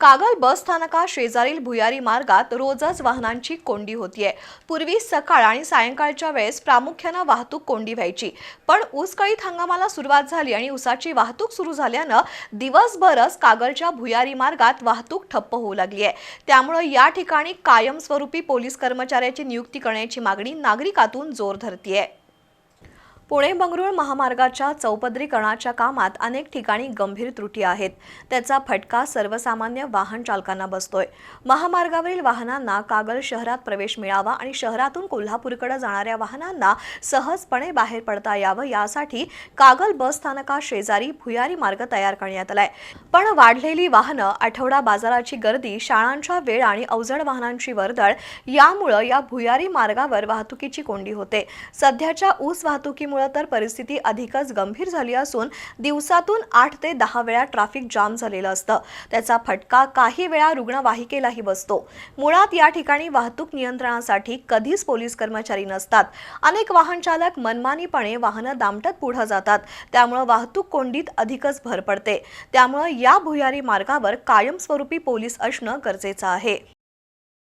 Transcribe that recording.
कागल बस स्थानका शेजारील भुयारी मार्गात रोजच वाहनांची कोंडी होतीये. पूर्वी सकाळ आणि सायंकाळच्या वेळेस प्रामुख्यानं वाहतूक कोंडी व्हायची. पण ऊसकळीत हंगामाला सुरुवात झाली आणि ऊसाची वाहतूक सुरू झाल्यानं दिवसभरच कागलच्या भुयारी मार्गात वाहतूक ठप्प होऊ लागली आहे त्यामुळं या ठिकाणी कायमस्वरूपी पोलीस कर्मचाऱ्याची नियुक्ती करण्याची मागणी नागरिकातून जोर धरतीये. पुणे बंगळूर महामार्गाच्या चौपदरीकरणाच्या कामात अनेक ठिकाणी गंभीर त्रुटी आहेत. त्याचा फटका सर्वसामान्य वाहन चालकांना बसतोय. महामार्गावरील वाहनांना कागल शहरात प्रवेश मिळावा आणि शहरातून कोल्हापूरकडे जाणाऱ्या वाहनांना सहजपणे बाहेर पडता यावं यासाठी कागल बस स्थानका शेजारी भुयारी मार्ग तयार करण्यात आलाय. पण वाढलेली वाहनं आठवडा बाजाराची गर्दी शाळांच्या वेळ आणि अवजड वाहनांची वर्दळ यामुळं या भुयारी मार्गावर वाहतुकीची कोंडी होते. सध्याच्या ऊस वाहतुकीमुळे तर परिस्थिती अधिकच गंभीर झाली असून दिवसातून आठ ते दहा वेळा ट्रॅफिक जाम झालेलं असतं. त्याचा फटका काही वेळा रुग्णवाहिकेलाही बसतो. मुळात या ठिकाणी वाहतूक नियंत्रणासाठी कधीच पोलीस कर्मचारी नसतात. अनेक वाहन चालक मनमानीपणे वाहनं दामटत पुढे जातात. त्यामुळं वाहतूक कोंडीत अधिकच भर पडते. त्यामुळं या भुयारी मार्गावर कायमस्वरूपी पोलीस असणं गरजेचं आहे.